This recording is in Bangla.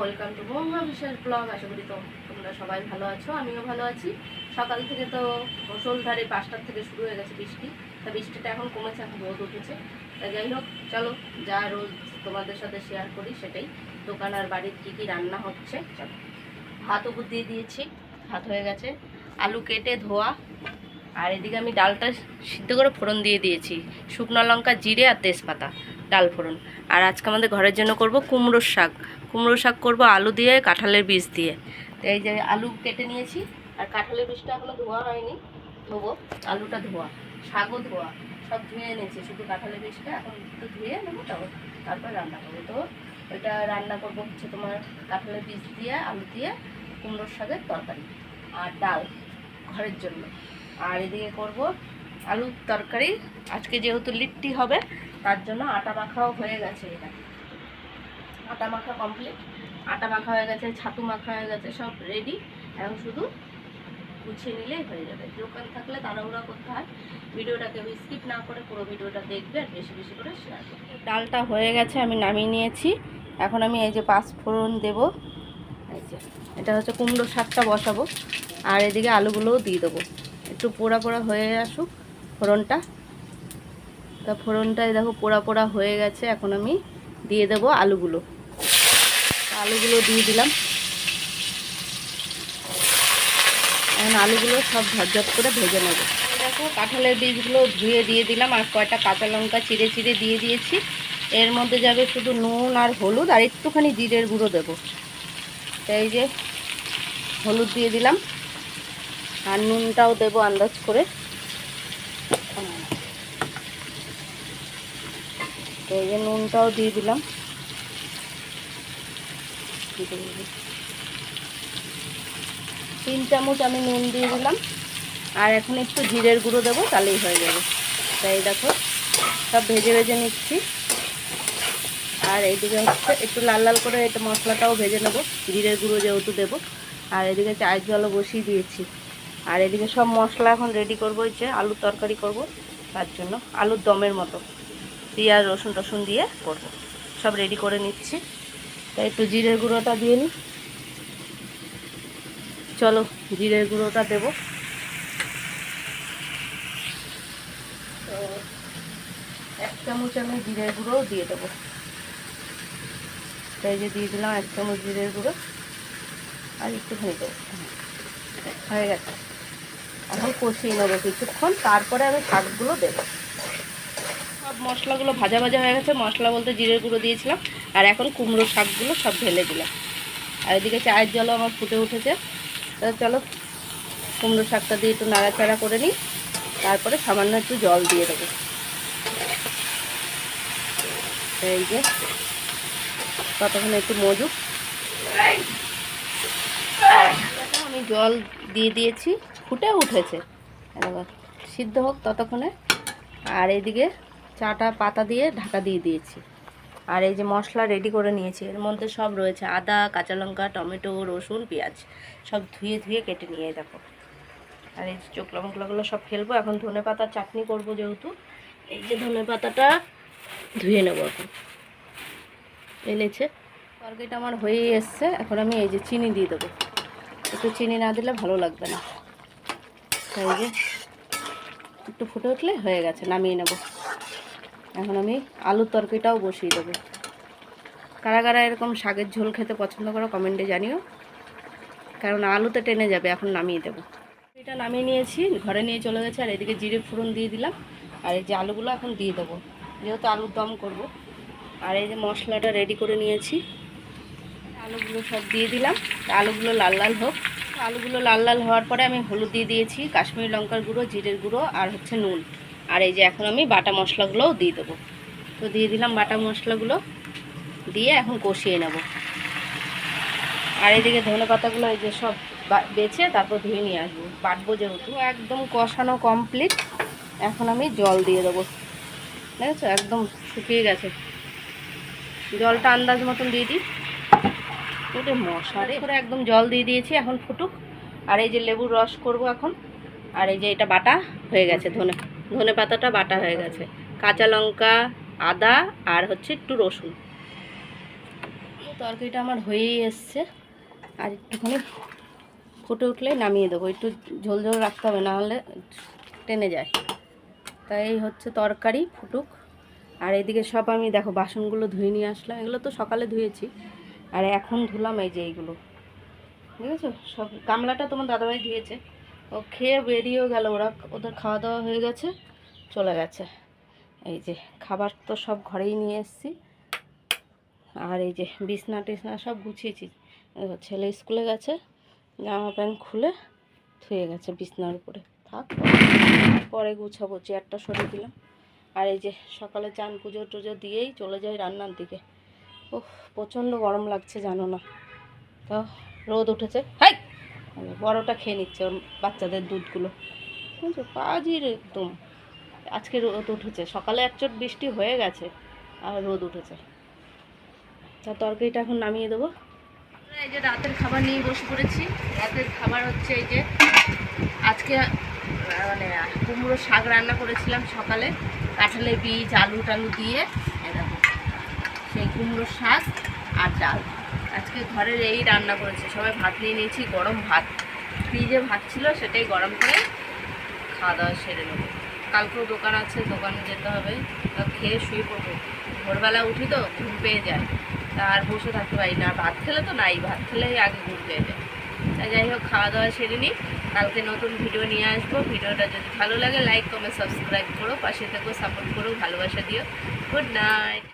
ওয়েলকাম টু মহুয়া বিশেষ ব্লগ আশা করি তো তোমরা সবাই ভালো আছো, আমিও ভালো আছি। সকাল থেকে তো মুসলধারে পাঁচটার থেকে শুরু হয়ে গেছে বৃষ্টি। তা বৃষ্টিটা এখন কমেছে, এখন রোদ উঠেছে। তা যাই হোক, চলো, যা রোজ তোমাদের সাথে শেয়ার করি সেটাই। দোকান আর বাড়ির কী কী রান্না হচ্ছে, চলো। ভাত উপর দিয়ে দিয়েছি, ভাত হয়ে গেছে। আলু কেটে ধোয়া। আর এদিকে আমি ডালটা সিদ্ধ করে ফোড়ন দিয়ে দিয়েছি। শুকনো লঙ্কা, জিরে আর তেজপাতা, ডাল ফোড়ন। আর আজকে আমাদের ঘরের জন্য করব কুমড়োর শাক। কুমড়োর শাক করব, আলু দিয়ে, কাঁঠালের বীজ দিয়ে। তো এই যে আলু কেটে নিয়েছি, আর কাঁঠালের বীজটা এখনও ধোয়া হয়নি। ধোবো, আলুটা ধোয়া, শাকও ধোয়া, সব ধুয়ে এনেছি, শুধু কাঁঠালের বীজটা এখন একটু ধুয়ে নেব তো তারপর রান্না করব। তো এটা রান্না করব হচ্ছে তোমার কাঁঠালের বীজ দিয়ে, আলু দিয়ে, কুমড়োর শাকের তরকারি আর ডাল ঘরের জন্য। আর এদিকে করব আলুর তরকারি, আজকে যেহেতু লিট্টি হবে, তার জন্য আটা মাখাও হয়ে গেছে এটা। আটা মাখা কমপ্লিট আটা মাখা হয়ে গেছে, ছাতু মাখা হয়ে গেছে, সব রেডি এখন শুধু গুছিয়ে নিলেই হয়ে যাবে। দোকান থাকলে তাড়াহুড়া করতে হয়। ভিডিওটাকে স্কিপ না করে পুরো ভিডিওটা দেখবে আর বেশি বেশি করে শেয়ার করবে। ডালটা হয়ে গেছে, আমি নামিয়ে নিয়েছি। এখন আমি এই যে পাঁচ ফোড়ন দেবো। এই যে, এটা হচ্ছে কুমড়ো শাকটা বসাবো। আর এদিকে আলুগুলোও দিয়ে দেবো। একটু পোড়া পোড়া হয়ে আসুক ফোড়নটা। তা ফোড়নটায় দেখো পোড়া পোড়া হয়ে গেছে। এখন আমি দিয়ে দেবো আলুগুলো। আলুগুলো দিয়ে দিলাম। এখন আলুগুলো সব ঝরঝর করে ভেজে নেব। দেখো, কাঁঠালের বীজগুলো ধুয়ে দিয়ে দিলাম আর কয়টা কাঁচা লঙ্কা চিড়ে চিড়ে দিয়ে দিয়েছি। এর মধ্যে যাবে শুধু নুন আর হলুদ আর একটুখানি জিরের গুঁড়ো দেবো। এই যে হলুদ দিয়ে দিলাম। আর নুনটাও দেবো আন্দাজ করে। তো এই যে নুনটাও দিয়ে দিলাম। তিন চামচ আমি নুন দিয়ে দিলাম। আর এখন একটু জিরের গুঁড়ো দেবো, তাহলেই হয়ে যাবে। তাই দেখো, সব ভেজে ভেজে নিচ্ছি। আর এইদিকে হচ্ছে একটু লাল লাল করে এটা মশলাটাও ভেজে নেব, জিরের গুঁড়ো যেহেতু দেবো। আর এদিকে চায়ের জলও বসিয়ে দিয়েছি। আর এদিকে সব মশলা এখন রেডি করব হচ্ছে আলুর তরকারি করব, তার জন্য আলুর দমের মতো। পেঁয়াজ রসুন টসুন দিয়ে করব। সব রেডি করে নিচ্ছি। তাই একটু জিরের গুঁড়োটা দিয়ে নিই চলো, জিরের গুঁড়োটা দেবো। এক চামচ আমি জিরের গুঁড়োও দিয়ে দেবো। তাই যে দিয়ে দিলাম এক চামচ জিরের গুঁড়ো। আর একটুখানি দেবো। হয়ে গেছে। এখন কষিয়ে নেব কিছুক্ষণ। তারপরে আমি শাকগুলো দেবো। সব মশলাগুলো ভাজা ভাজা হয়ে গেছে। মশলা বলতে জিরের গুঁড়ো দিয়েছিলাম। আর এখন কুমড়ো শাকগুলো সব ঢেলে দিলাম। আর এদিকে চায়ের জলও আমার ফুটে উঠেছে। তো চলো কুমড়ো শাকটা দিয়ে একটু নাড়াচাড়া করে নিই। তারপরে সামান্য একটু জল দিয়ে দেবো। এই যে, ততক্ষণ একটু মজুক। আমি জল দিয়ে দিয়েছি। ফুটে উঠেছে। সিদ্ধ হোক ততক্ষণে। আর এইদিকে চাটা পাতা দিয়ে ঢাকা দিয়ে দিয়েছি। আর এই যে মশলা রেডি করে নিয়েছি, এর মধ্যে সব রয়েছে আদা, কাঁচা লঙ্কা, টমেটো, রসুন, পেঁয়াজ, সব ধুয়ে ধুয়ে কেটে নিয়ে দেখো। আর এই যে চোখলা মশলাগুলো সব ফেলব, এখন ধনে পাতার চাটনি করব যেহেতু, এই যে ধনে পাতাটা ধুয়ে নেব এখন। এনেছে তরকারিটা আমার হয়েই এসছে, এখন আমি এই যে চিনি দিয়ে দেবো। একটু চিনি না দিলে ভালো লাগবে না। তাই যে, একটু ফুটে উঠলে হয়ে গেছে, নামিয়ে নেব। এখন আমি আলুর তরকারিটাও বসিয়ে দেবো। কারা কারা এরকম শাকের ঝোল খেতে পছন্দ করো কমেন্টে জানিও। কারণ আলুতে টেনে যাবে, এখন নামিয়ে দেবো। এটা নামিয়ে নিয়েছি, ঘরে নিয়ে চলে গেছে, আর এদিকে জিরে ফোড়ন দিয়ে দিলাম। আর এই যে আলুগুলো এখন দিয়ে দেবো, যেহেতু আলুর দম করব। আর এই যে মশলাটা রেডি করে নিয়েছি, আলুগুলো সব দিয়ে দিলাম। আলুগুলো লাল লাল হোক। আলুগুলো লাল লাল হওয়ার পরে আমি হলুদ দিয়ে দিয়েছি, কাশ্মীরি লঙ্কার গুঁড়ো, জিরের গুঁড়ো, আর হচ্ছে নুন। আর এই যে এখন আমি বাটা মশলাগুলোও দিয়ে দেবো। তো দিয়ে দিলাম বাটা মশলাগুলো, দিয়ে এখন কষিয়ে নেব। আর এদিকে ধনে পাতাগুলো এই যে সব বেছে তারপর ধুয়ে নিয়ে আসব। বাটবো যেহেতু, একদম কষানো কমপ্লিট এখন আমি জল দিয়ে দেবো। দেখেছ? একদম শুকিয়ে গেছে। জলটা আন্দাজ মতন দিয়ে দিই। ওটা মশারে করে একদম জল দিয়ে দিয়েছি, এখন ফুটুক। আর এই যে লেবুর রস করব এখন। আর এই যে এটা বাটা হয়ে গেছে ধনে ধনে পাতাটা বাটা হয়ে গেছে। কাঁচা লঙ্কা, আদা আর হচ্ছে একটু রসুন। তরকারিটা আমার হয়েই এসছে। আর একটুখানি ফুটে উঠলেই নামিয়ে দেবো। একটু ঝোল ঝোল রাখতে হবে, নাহলে টেনে যায়। তাই এই হচ্ছে তরকারি, ফুটুক। আর এদিকে সব আমি দেখো, বাসনগুলো ধুয়ে নিয়ে আসলাম। এগুলো তো সকালে ধুয়েছি। আর এখন ধুলাম এই যে এইগুলো। বুঝেছ? সব গামলাটা তোমার দাদাভাই ধুয়েছে। ও খেয়ে বেরিয়েও গেল, ওরা ওদের খাওয়া দাওয়া হয়ে গেছে, চলে গেছে। এই যে খাবার তো সব ঘরেই নিয়ে এসেছি। আর এই যে বিছনা টিছনা সব গুছিয়েছি। ছেলে স্কুলে গেছে, জামা প্যান্ট খুলে থুয়ে গেছে বিছনার উপরে। থাক, পরে গুছাবো, চেয়ারটা সরিয়ে দিলাম। আর এই যে সকালে চান পুজো টুজো দিয়েই চলে যাই রান্নার দিকে। ও প্রচণ্ড গরম লাগছে, জানো না। তো রোদ উঠেছে। হাই! বড়টা খেয়ে নিচ্ছে ওর বাচ্চাদের দুধগুলো। বুঝছ পাজির একদম। আজকে রোদ উঠেছে, সকালে এক চোট বৃষ্টি হয়ে গেছে আর রোদ উঠেছে। তা তরকারিটা এখন নামিয়ে দেবো। এই যে রাতের খাবার নিয়ে বসে পড়েছি। রাতের খাবার হচ্ছে এই যে আজকে মানে কুমড়ো শাক রান্না করেছিলাম সকালে। কাঁঠালের বীজ, আলু টালু দিয়ে দেখো, সেই কুমড়ো শাক আর ডাল। আজকে ঘরের এই রান্না করেছে। সবাই ভাত নিয়ে নিয়েছি, গরম ভাত। ফ্রিজে ভাত ছিল, সেটাই গরম করে খাওয়া দাওয়া সেরে নেব। কালকেও দোকান আছে, দোকানে যেতে হবে। তা খেয়ে শুয়ে পড়ব। ভোরবেলা উঠি তো, ঘুম পেয়ে যায়। তা আর বসে থাকতে পারি না। ভাত খেলে তো নাই, ভাত খেলেই আগে ঘুম পেয়ে যায়। তা যাই হোক, খাওয়া দাওয়া সেরে নিই। কালকে নতুন ভিডিও নিয়ে আসব। ভিডিওটা যদি ভালো লাগে লাইক কমেন্ট সাবস্ক্রাইব করো। পাশে থেকেও সাপোর্ট করো, ভালোবাসা দিও। Good night